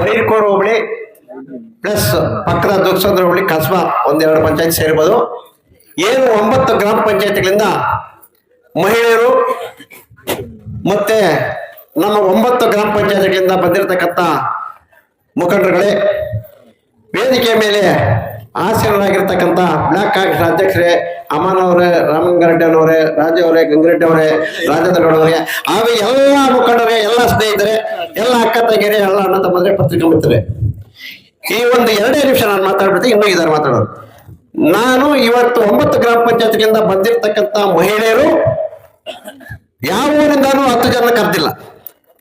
ಬೈರ್ಕೋರ್ ಹೋಬಳಿ plus ಪಕ್ಕದ ದುರ್ಸಂದ್ರ ಹೋಬಳಿ ಕಸ್ಬಾ ಒಂದೆರಡು ಪಂಚಾಯತ್ ಸೇರ್ಬೋದು. ಏನು ಒಂಬತ್ತು ಗ್ರಾಮ ಪಂಚಾಯತ್ಗಳಿಂದ ಮಹಿಳೆಯರು ಮತ್ತೆ ನಮ್ಮ ಒಂಬತ್ತು ಗ್ರಾಮ ಪಂಚಾಯತ್ಗಳಿಂದ ಬಂದಿರತಕ್ಕಂಥ ಮುಖಂಡರುಗಳೇ ವೇದಿಕೆ ಮೇಲೆ ಆಸೀನರಾಗಿರ್ತಕ್ಕಂಥ ಬ್ಲಾಕ್ ಕಾಂಗ್ರೆಸ್ ಅಧ್ಯಕ್ಷರೇ ಅಮ್ಮನವರೇ ಅವರೇ, ರಾಜು ಅವರೇ, ಗಂಗರೆಡ್ಡಿ ಅವರೇ, ರಾಜೇಂದ್ರ ಗೌಡ ಅವರೇ, ಹಾಗೂ ಎಲ್ಲ ಮುಖಂಡರೇ, ಎಲ್ಲ ಸ್ನೇಹಿತರೆ ಎಲ್ಲ ಅಕ್ಕ, ತಂಗಿಯರೇ, ಎಲ್ಲ ಅಣ್ಣ ತಮ್ಮಂದ್ರೆ ಪತ್ರಿಕೆ ಮಿತ್ರರೇ ಈ ಒಂದು ಎರಡೇ ನಿಮಿಷ ನಾನು ಮಾತಾಡ್ಬಿಡ್ತೀನಿ, ಇನ್ನೂ ಇದ್ದಾರೆ ಮಾತಾಡೋದು ನಾನು ಇವತ್ತು ಒಂಬತ್ತು ಗ್ರಾಮ ಪಂಚಾಯತ್ಗಿಂತ ಬಂದಿರತಕ್ಕಂತ ಮಹಿಳೆಯರು ಯಾವ ಊರಿಂದಾನು ಹತ್ತು ಜನ ಕರೆದಿಲ್ಲ.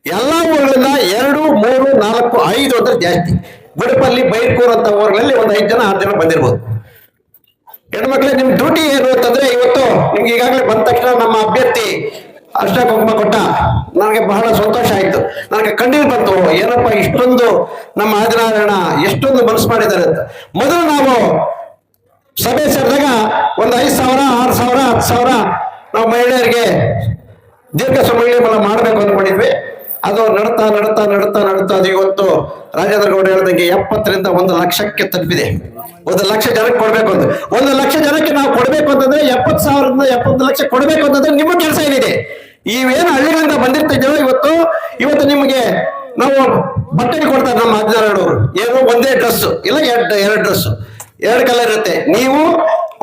ಎಲ್ಲ ಊರುಗಳಿಂದ ಎರಡು, ಮೂರು, ನಾಲ್ಕು, ಐದು ಅಂದ್ರೆ ಜಾಸ್ತಿ. ಗುಡಪಲ್ಲಿ, ಬೈರ್ಕೂರ್ ಅಂತ ಊರುಗಳಲ್ಲಿ ಒಂದು ಐದು ಜನ, ಆರು ಜನ ಬಂದಿರ್ಬೋದು. ಹೆಣ್ಮಕ್ಳೇ, ನಿಮ್ ಡ್ಯೂಟಿ ಏನು ಅಂತಂದ್ರೆ ಇವತ್ತು ನಿಮ್ಗೆ ಈಗಾಗಲೇ ಬಂದ ತಕ್ಷಣ ನಮ್ಮ ಅಭ್ಯರ್ಥಿ ಅರ್ಶನ ಕುಂಕುಮ ಕೊಟ್ಟ ನನಗೆ ಬಹಳ ಸಂತೋಷ ಆಯ್ತು. ನನಗೆ ಕಣ್ಣೀರು ಬಂತು. ಏನಪ್ಪ ಇಷ್ಟೊಂದು ನಮ್ಮ ಆದಿನಾರಾಯಣ ಎಷ್ಟೊಂದು ಮನಸ್ಸು ಮಾಡಿದ್ದಾರೆ ಅಂತ. ಮೊದಲು ನಾವು ಸಭೆ ಸೇರಿದಾಗ ಒಂದು ಐದು ಸಾವಿರ, ಆರು ಸಾವಿರ, ಹತ್ತು ಸಾವಿರ ನಾವು ಮಹಿಳೆಯರಿಗೆ ದೀರ್ಘ ಸಮಯ ಮಾಡಬೇಕು ಅಂದ್ಕೊಂಡಿದ್ವಿ ಅದು ನಡ್ತಾ ನಡ್ತಾ ನಡ್ತಾ ನಡ್ತಾ ಅದು ಇವತ್ತು ರಾಜೇಂದ್ರ ಗೌಡ ಹೇಳ್ದಂಗೆ ಎಪ್ಪತ್ತರಿಂದ ಒಂದು ಲಕ್ಷಕ್ಕೆ ತಲುಪಿದೆ. ಒಂದು ಲಕ್ಷ ಜನಕ್ಕೆ ಕೊಡಬೇಕು ಅಂತ. ಒಂದು ಲಕ್ಷ ಜನಕ್ಕೆ ನಾವು ಕೊಡಬೇಕು ಅಂತಂದ್ರೆ ಎಪ್ಪತ್ತು ಸಾವಿರದಿಂದ ಎಪ್ಪತ್ತು ಲಕ್ಷ ಕೊಡಬೇಕು ಅಂತಂದ್ರೆ ನಿಮ್ಮ ಕೆಲಸ ಏನಿದೆ? ಇವೇನು ಹಳ್ಳಿಗಳಿಂದ ಬಂದಿರ್ತಿದ್ದೇವೋ ಇವತ್ತು ಇವತ್ತು ನಿಮಗೆ ನಾವು ಬಟ್ಟೆ ಕೊಡ್ತಾರೆ ನಮ್ಮ ಅಜ್ಜಾರವರು ಏನು ಒಂದೇ ಡ್ರೆಸ್ ಇಲ್ಲ ಎರಡು ಎರಡು ಡ್ರೆಸ್ ಎರಡು ಕಲರ್ ಇರುತ್ತೆ. ನೀವು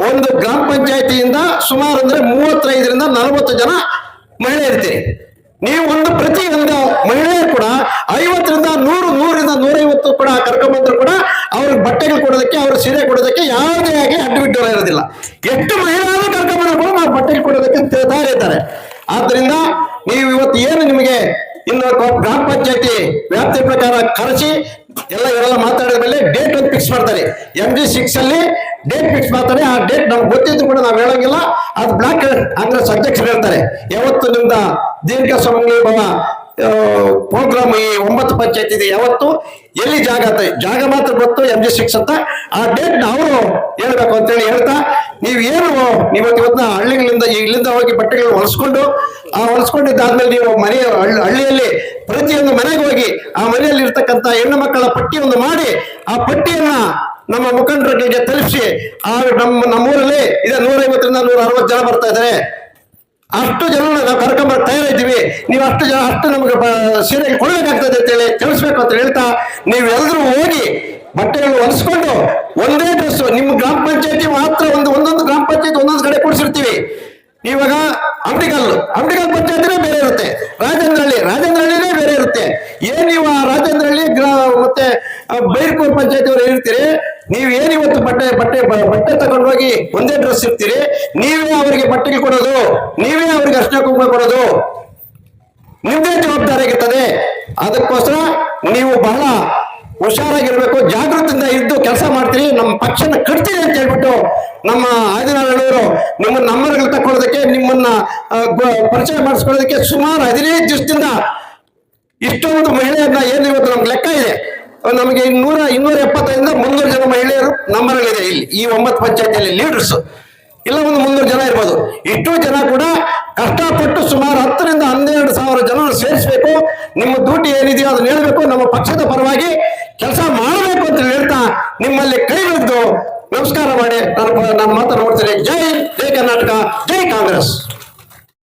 ಒಂದು ಗ್ರಾಮ ಪಂಚಾಯತಿಯಿಂದ ಸುಮಾರು ಅಂದ್ರೆ ಮೂವತ್ತೈದರಿಂದ ನಲವತ್ತು ಜನ ಮಹಿಳೆ ಇರ್ತೀರಿ. ನೀವು ಒಂದು ಪ್ರತಿ ಒಂದು ಮಹಿಳೆಯರು ಕೂಡ ಐವತ್ತರಿಂದ ನೂರು ನೂರಿಂದ ನೂರೈವತ್ತು ಕೂಡ ಕರ್ಕೊಂಡ್ಬಂದ್ರು ಕೂಡ ಅವ್ರಿಗೆ ಬಟ್ಟೆಗಳು ಕೊಡೋದಕ್ಕೆ ಅವ್ರ ಸೀರೆ ಕೊಡೋದಕ್ಕೆ ಯಾವುದೇ ಆಗಿ ಅಡ್ಡಿಬಿಟ್ಟು ಇರೋದಿಲ್ಲ. ಎಷ್ಟು ಮಹಿಳೆಯರು ಕರ್ಕೊಂಡ್ಬಂದ್ರು ಕೂಡ ನಾವು ಬಟ್ಟೆಗಳು ಕೊಡೋದಕ್ಕೆ ತಯಾರಿ ಆದ್ರಿಂದ ನೀವು ಇವತ್ತು ಏನು ನಿಮಗೆ ಇನ್ನು ಗ್ರಾಮ ಪಂಚಾಯತಿ ವ್ಯಾಪ್ತಿ ಪ್ರಕಾರ ಕರೆಸಿ, ಎಲ್ಲ ಇವರೆಲ್ಲ ಮಾತಾಡಿದ ಮೇಲೆ ಡೇಟ್ ಒಂದು ಫಿಕ್ಸ್ ಮಾಡ್ತಾರೆ. ಎಂ ಜಿ ಸಿಕ್ಸ್ ಅಲ್ಲಿ ಡೇಟ್ ಫಿಕ್ಸ್ ಮಾಡ್ತಾರೆ. ಆ ಡೇಟ್ ನಮ್ಗೆ ಗೊತ್ತಿದ್ರು ಕೂಡ ನಾವು ಹೇಳಂಗಿಲ್ಲ. ಅದು ಬ್ಲಾಕ್ ಕಾಂಗ್ರೆಸ್ ಅಧ್ಯಕ್ಷರು ಹೇಳ್ತಾರೆ. ಯಾವತ್ತು ನಿಮ್ದ ದೀರ್ಘ ಸಂಭವ ಪ್ರೋಗ್ರಾಮ್ ಈ ಒಂಬತ್ತು ಪಂಚಾಯತ್ ಇದೆ. ಯಾವತ್ತು? ಎಲ್ಲಿ ಜಾಗ ಜಾಗ ಮಾತ್ರ ಗೊತ್ತು ಎಂ ಜಿ ಸಿಕ್ಸ್ ಅಂತ. ಆ ಡೇಟ್ ಅವರು ಹೇಳ್ಬೇಕು ಅಂತೇಳಿ ಹೇಳ್ತಾ, ನೀವು ಏನು ಇವತ್ತು ಇವತ್ತಿನ ಹಳ್ಳಿಗಳಿಂದ, ಇಲ್ಲಿಂದ ಹೋಗಿ ಬಟ್ಟೆಗಳು ಹೊಲಿಸ್ಕೊಂಡು, ಆ ಹೊಲಿಸ್ಕೊಂಡಿದ್ದಾದ್ಮೇಲೆ ನೀವು ಮನೆಯ ಹಳ್ಳಿ- ಹಳ್ಳಿಯಲ್ಲಿ ಪ್ರತಿಯೊಂದು ಮನೆಗೆ ಹೋಗಿ, ಆ ಮನೆಯಲ್ಲಿ ಇರ್ತಕ್ಕಂಥ ಹೆಣ್ಣು ಮಕ್ಕಳ ಪಟ್ಟಿಯನ್ನು ಮಾಡಿ, ಆ ಪಟ್ಟಿಯನ್ನ ನಮ್ಮ ಮುಖಂಡರಿಗೆ ತಲುಪಿಸಿ, ಆ ನಮ್ಮ ನಮ್ಮೂರಲ್ಲಿ ಇದೆ ನೂರೈವತ್ತರಿಂದ ನೂರ ಅರವತ್ತು ಜನ ಬರ್ತಾ ಇದ್ದಾರೆ. ಅಷ್ಟು ಜನ ನಾವು ಕರ್ಕೊಂಬರ್ ತಯಾರಿದ್ದೀವಿ ನೀವು ಅಷ್ಟು ಜನ ಅಷ್ಟು ನಮಗೆ ಸೀರೆಗೆ ಕೊಡಬೇಕಾಗ್ತದೆ ಅಂತೇಳಿ ತಿಳಿಸ್ಬೇಕು ಅಂತ ಹೇಳ್ತಾ ನೀವೆಲ್ಲರೂ ಹೋಗಿ ಬಟ್ಟೆಗಳು ಹೊಲಿಸ್ಕೊಂಡು ಒಂದೇ ಡ್ರೆಸ್ ನಿಮ್ಮ ಗ್ರಾಮ ಪಂಚಾಯತಿ ಮಾತ್ರ ಒಂದು ಒಂದೊಂದು ಗ್ರಾಮ ಪಂಚಾಯತಿ ಒಂದೊಂದು ಕಡೆ ಕೊಡಿಸಿರ್ತೀವಿ. ಇವಾಗ ಅಂಬಿಗಲ್ ಅಂಬಿಕಲ್ ಪಂಚಾಯತಿನೇ ಬೇರೆ ಇರುತ್ತೆ. ರಾಜೇಂದ್ರಹಳ್ಳಿ ರಾಜೇಂದ್ರಹಳ್ಳಿನೇ ಬೇರೆ ಇರುತ್ತೆ. ಏನ್ ನೀವು ಆ ರಾಜೇಂದ್ರಹಳ್ಳಿ ಗ್ರಾ ಮತ್ತೆ ಬೈರ್ಪುರ್ ಪಂಚಾಯತಿ ಅವರು ಇರ್ತೀರಿ ನೀವು ಏನಿವತ್ತು ಬಟ್ಟೆ ಬಟ್ಟೆ ಬಟ್ಟೆ ತಗೊಂಡು ಹೋಗಿ ಒಂದೇ ಡ್ರೆಸ್ ಇರ್ತೀರಿ ನೀವೇ ಅವರಿಗೆ ಬಟ್ಟೆಗೆ ಕೊಡೋದು. ನೀವೇ ಅವರಿಗೆ ಅರ್ಶನ ಕುಂಕುಮ ಕೊಡೋದು. ನಿಮ್ದೇ ಜವಾಬ್ದಾರಿಯಾಗಿರ್ತದೆ ಅದಕ್ಕೋಸ್ಕರ ನೀವು ಬಹಳ ಹುಷಾರಾಗಿರ್ಬೇಕು, ಜಾಗೃತಿಯಿಂದ ಇದ್ದು ಕೆಲಸ ಮಾಡ್ತೀರಿ. ನಮ್ಮ ಪಕ್ಷನ ಕಟ್ತೀರಿ ಅಂತ ಹೇಳ್ಬಿಟ್ಟು ನಮ್ಮ ಆದಿನಾರಾಯಣವರು ನಿಮ್ಮನ್ನ ನಂಬರ್ಗಳು ತಕೊಳ್ಳೋದಕ್ಕೆ ನಿಮ್ಮನ್ನ ಪರಿಚಯ ಮಾಡಿಸ್ಕೊಳ್ಳೋದಕ್ಕೆ ಸುಮಾರು ಹದಿನೈದು ದಿವಸದಿಂದ ಇಷ್ಟೊಂದು ಮಹಿಳೆಯನ್ನ ಏನು ಇವತ್ತು ನಮ್ಗೆ ಲೆಕ್ಕ ಇದೆ. ನಮಗೆ ಇನ್ನೂರ ಇನ್ನೂರ ಎಪ್ಪತ್ತೈದರಿಂದ ನಂಬರ್ಗಳಿದೆ ಇಲ್ಲಿ. ಈ ಒಂಬತ್ತು ಪಂಚಾಯತಿಯಲ್ಲಿ ಲೀಡರ್ಸ್ ಇಲ್ಲ, ಒಂದು ಮುನ್ನೂರು ಜನ ಇರ್ಬೋದು. ಇಷ್ಟು ಜನ ಕೂಡ ಕಷ್ಟಪಟ್ಟು ಸುಮಾರು ಹತ್ತರಿಂದ ಹನ್ನೆರಡು ಸಾವಿರ ಜನ ಸೇರಿಸಬೇಕು. ನಿಮ್ಮ ಡ್ಯೂಟಿ ಏನಿದೆಯೋ ಅದನ್ನ ಹೇಳ್ಬೇಕು. ನಮ್ಮ ಪಕ್ಷದ ಪರವಾಗಿ ಕೆಲಸ ಮಾಡಬೇಕು ಅಂತ ಹೇಳ್ತಾ ನಿಮ್ಮಲ್ಲಿ ಕೈ ಹಿಡಿದು ನಮಸ್ಕಾರ ಮಾಡಿ. ನಾನು ನಾನು ಮಾತನಾಡ್ತೀನಿ ಜೈ ಜೈ ಕರ್ನಾಟಕ, ಜೈ ಕಾಂಗ್ರೆಸ್.